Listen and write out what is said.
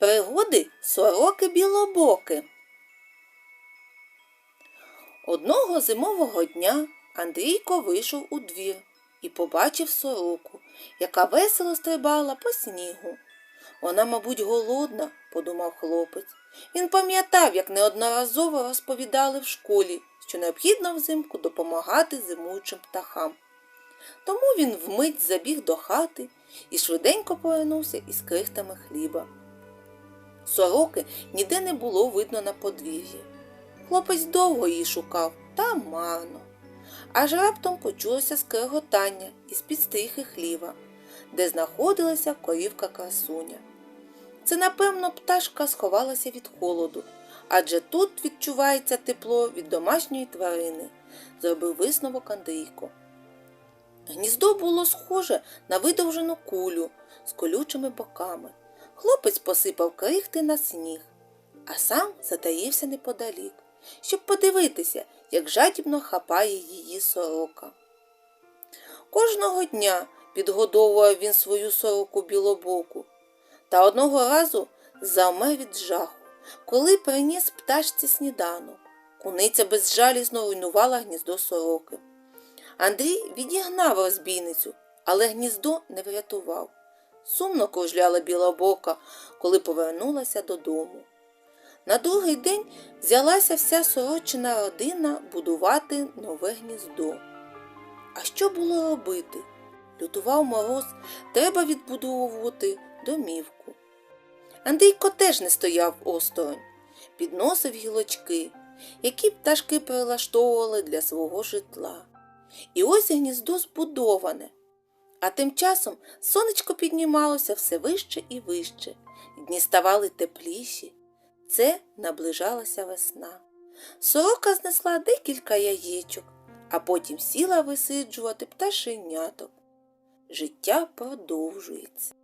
Пригоди сороки білобоки. Одного зимового дня Андрійко вийшов у двір і побачив сороку, яка весело стрибала по снігу. Вона, мабуть, голодна, подумав хлопець. Він пам'ятав, як неодноразово розповідали в школі, що необхідно взимку допомагати зимуючим птахам. Тому він вмить забіг до хати і швиденько повернувся із крихтами хліба. Сороки ніде не було видно на подвір'ї. Хлопець довго її шукав, та марно. Аж раптом почулося скреготання із під стріхи хліва, де знаходилася корівка красуня. Це, напевно, пташка сховалася від холоду, адже тут відчувається тепло від домашньої тварини, зробив висновок Андрійко. Гніздо було схоже на видовжену кулю з колючими боками. Хлопець посипав крихти на сніг, а сам затаївся неподалік, щоб подивитися, як жадібно хапає її сорока. Кожного дня підгодовував він свою сороку білобоку, та одного разу завмер від жаху, коли приніс пташці сніданок. Куниця безжалісно руйнувала гніздо сороки. Андрій відігнав розбійницю, але гніздо не врятував. Сумно кружляла білобока, коли повернулася додому. На другий день взялася вся сорочина родина будувати нове гніздо. А що було робити? Лютував мороз, треба відбудовувати домівку. Андрійко теж не стояв осторонь, підносив гілочки, які пташки прилаштовували для свого житла. І ось гніздо збудоване. А тим часом сонечко піднімалося все вище і вище, дні ставали тепліші. Це наближалася весна. Сорока знесла декілька яєчок, а потім сіла висиджувати пташеняток. Життя продовжується.